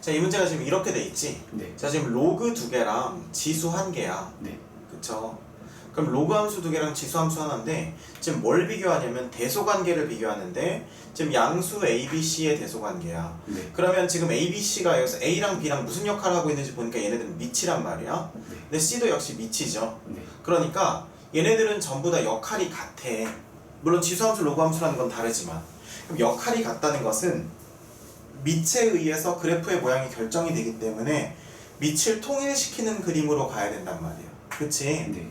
자, 이 문제가 지금 이렇게 돼 있지. 네. 자, 지금 로그 두 개랑 지수 한 개야. 네. 그쵸? 그럼 로그 함수 두 개랑 지수 함수 하나인데 지금 뭘 비교하냐면 대소 관계를 비교하는데 지금 양수 A, B, C의 대소 관계야. 네. 그러면 지금 A, B, C가 여기서 A랑 B랑 무슨 역할을 하고 있는지 보니까 얘네들은 밑이란 말이야. 네. 근데 C도 역시 밑이죠. 네. 그러니까 얘네들은 전부 다 역할이 같아. 물론 지수 함수, 로그 함수라는 건 다르지만 그럼 역할이 같다는 것은 밑에 의해서 그래프의 모양이 결정이 되기 때문에 밑을 통일시키는 그림으로 가야 된단 말이에요. 그치? 네.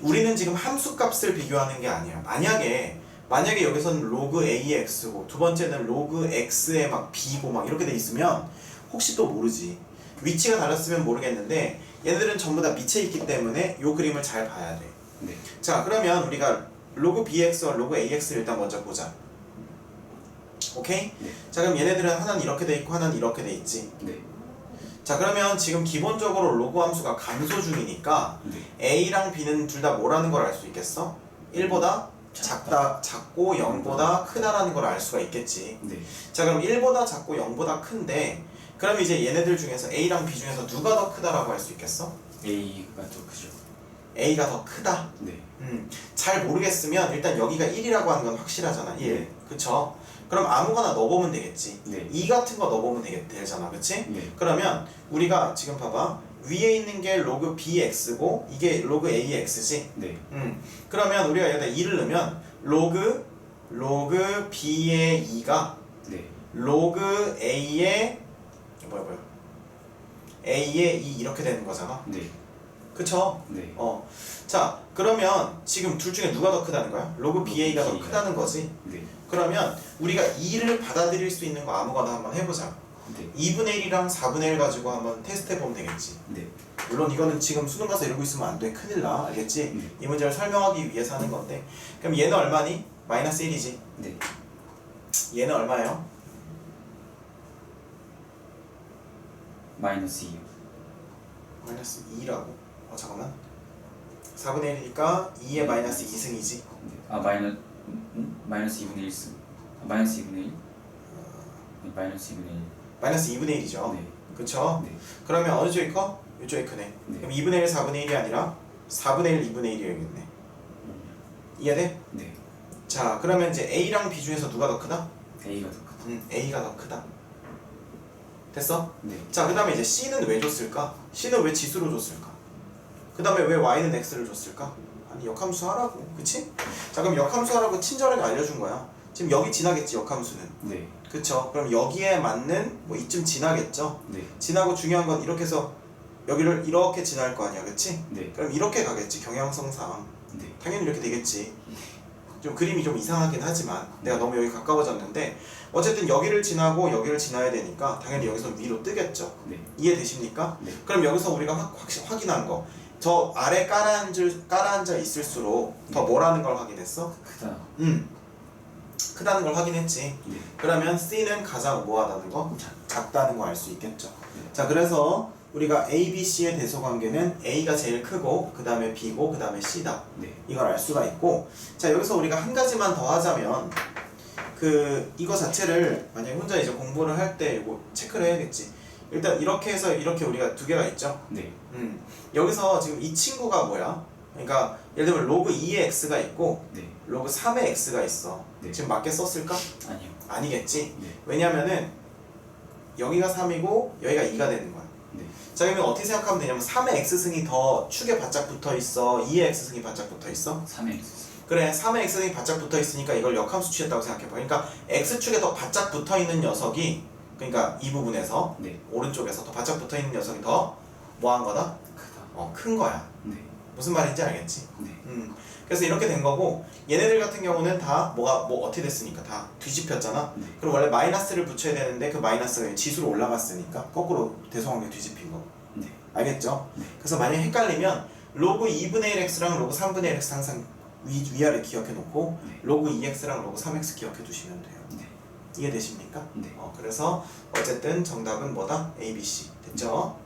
우리는 지금 함수 값을 비교하는 게 아니야. 만약에 만약에 여기서는 로그 a의 x고 두 번째는 로그 x의 막 b고 막 이렇게 돼 있으면 혹시 또 모르지. 위치가 달랐으면 모르겠는데 얘네들은 전부 다 밑에 있기 때문에 요 그림을 잘 봐야 돼. 네. 자 그러면 우리가 로그 bx와 로그 ax를 일단 먼저 보자. 오케이? 네. 자 그럼 얘네들은 하나는 이렇게 돼 있고 하나는 이렇게 돼 있지. 네. 자 그러면 지금 기본적으로 로그 함수가 감소 중이니까 네. A랑 B는 둘 다 뭐라는 걸 알 수 있겠어? 1보다 작다, 작고 0보다 크다라는 걸 알 수가 있겠지. 네. 자, 그럼 1보다 작고 0보다 큰데, 그럼 이제 얘네들 중에서 A랑 B 중에서 누가 더 크다라고 할 수 있겠어? A가 더 크죠. A가 더 크다. 네. 음, 잘 모르겠으면 일단 여기가 1이라고 하는 건 확실하잖아. 1. 네. 그쵸? 그럼 아무거나 넣어보면 되겠지. 네. 2 같은 거 넣어보면 되겠, 되잖아. 그치? 네. 그러면 우리가 지금 봐봐. 위에 있는 게 로그 bx고 이게 로그 ax지. 네. 음, 그러면 우리가 여기다 2를 넣으면 로그 로그 b의 2가 네. 로그 a의 뭐야 뭐야 a의 2 이렇게 되는 거잖아. 네. 그쵸? 네. 어. 자, 그러면 지금 둘 중에 누가 더 크다는 거야? 로그 BA가 더 BA 가. 크다는 거지. 네. 그러면 우리가 2를 받아들일 수 있는 거 아무거나 한번 해보자. 네. 2분의 1이랑 4분의 1 가지고 한번 테스트 해보면 되겠지. 네. 물론 이거는 지금 수능 가서 이러고 있으면 안 돼. 큰일 나. 알겠지? 네. 이 문제를 설명하기 위해서 하는 건데. 그럼 얘는 얼마니? 마이너스 1이지. 네. 얘는 얼마예요? 마이너스 2요. 마이너스 2라고. 어, 잠깐만. 4분의 1이니까 2의 마이너스 2승이지. 네. 아 마이너 음? 마이너스 2분의 1승. 아, 마이너스 2분의 1? 네, 마이너스 2분의 1. 마이너스 2분의 1이죠. 네. 그쵸? 네. 그러면 어느 쪽이 커? 이쪽이 크네. 네. 그럼 2분의 1, 4분의 1이 아니라 4분의 1, 2분의 1이어야겠네. 이해돼? 네. 자, 그러면 이제 A랑 B 중에서 누가 더 크다? A가 더 크다. 음, A가 더 크다. 됐어? 네. 자, 그 다음에 이제 C는 왜 줬을까? C는 왜 지수로 줬을까? 그 다음에 왜 Y는 X를 줬을까? 아니, 역함수 하라고. 그치? 자, 그럼 역함수 하라고 친절하게 알려준 거야. 지금 여기 지나겠지, 역함수는. 네. 그쵸? 그럼 여기에 맞는 뭐 이쯤 지나겠죠? 네. 지나고 중요한 건 이렇게 해서 여기를 이렇게 지날 거 아니야, 그치? 네. 그럼 이렇게 가겠지, 경향성상. 네. 당연히 이렇게 되겠지. 좀 그림이 좀 이상하긴 하지만 내가 너무 여기 가까워졌는데 어쨌든 여기를 지나고 여기를 지나야 되니까 당연히 여기서 위로 뜨겠죠. 네. 이해되십니까? 네. 그럼 여기서 우리가 확, 확실 확인한 거. 저 아래 깔아앉을, 깔아앉아 있을수록 더 뭐라는 걸 확인했어? 크다. 음. 크다는 걸 확인했지. 네. 그러면 C는 가장 뭐하다는 거? 작다는 거 알 수 있겠죠. 네. 자, 그래서 우리가 A, B, C의 대소 관계는 A가 제일 크고 그 다음에 B고 그 다음에 C다. 네. 이걸 알 수가 있고 자 여기서 우리가 한 가지만 더 하자면 그 이거 자체를 만약에 혼자 이제 공부를 할 때 이거 체크를 해야겠지 일단 이렇게 해서 이렇게 우리가 두 개가 있죠 네. 음 여기서 지금 이 친구가 뭐야 그러니까 예를 들면 로그 2의 x가 있고 네. 로그 3의 x가 있어 네. 지금 맞게 썼을까? 아니요. 아니겠지 네. 왜냐면은 여기가 3이고 여기가 2가 되는 거야 네. 자 그러면 어떻게 생각하면 되냐면 3의 x승이 더 축에 바짝 붙어 있어 2의 x승이 바짝 붙어 있어 3의 그래 3의 x승이 바짝 붙어 있으니까 이걸 역함수 취했다고 생각해 봐 그러니까 x축에 더 바짝 붙어 있는 녀석이 그러니까 이 부분에서 네. 오른쪽에서 더 바짝 붙어 있는 녀석이 더 뭐한 거다? 크다. 어, 큰 거야 네. 무슨 말인지 알겠지? 네. 음 그래서 이렇게 된 거고 얘네들 같은 경우는 다 뭐가 뭐 어떻게 됐으니까 다 뒤집혔잖아 네. 그럼 원래 마이너스를 붙여야 되는데 그 마이너스가 지수로 올라갔으니까 거꾸로 대성관계 뒤집힌 거 네. 알겠죠? 네. 그래서 만약에 헷갈리면 로그 2분의 1x랑 로그 3분의 1x 항상 위, 위아래 기억해 놓고 네. 로그 2x랑 로그 3x 기억해 두시면 돼요. 네. 이해되십니까? 네. 어, 그래서 어쨌든 정답은 뭐다? A, B, C 됐죠?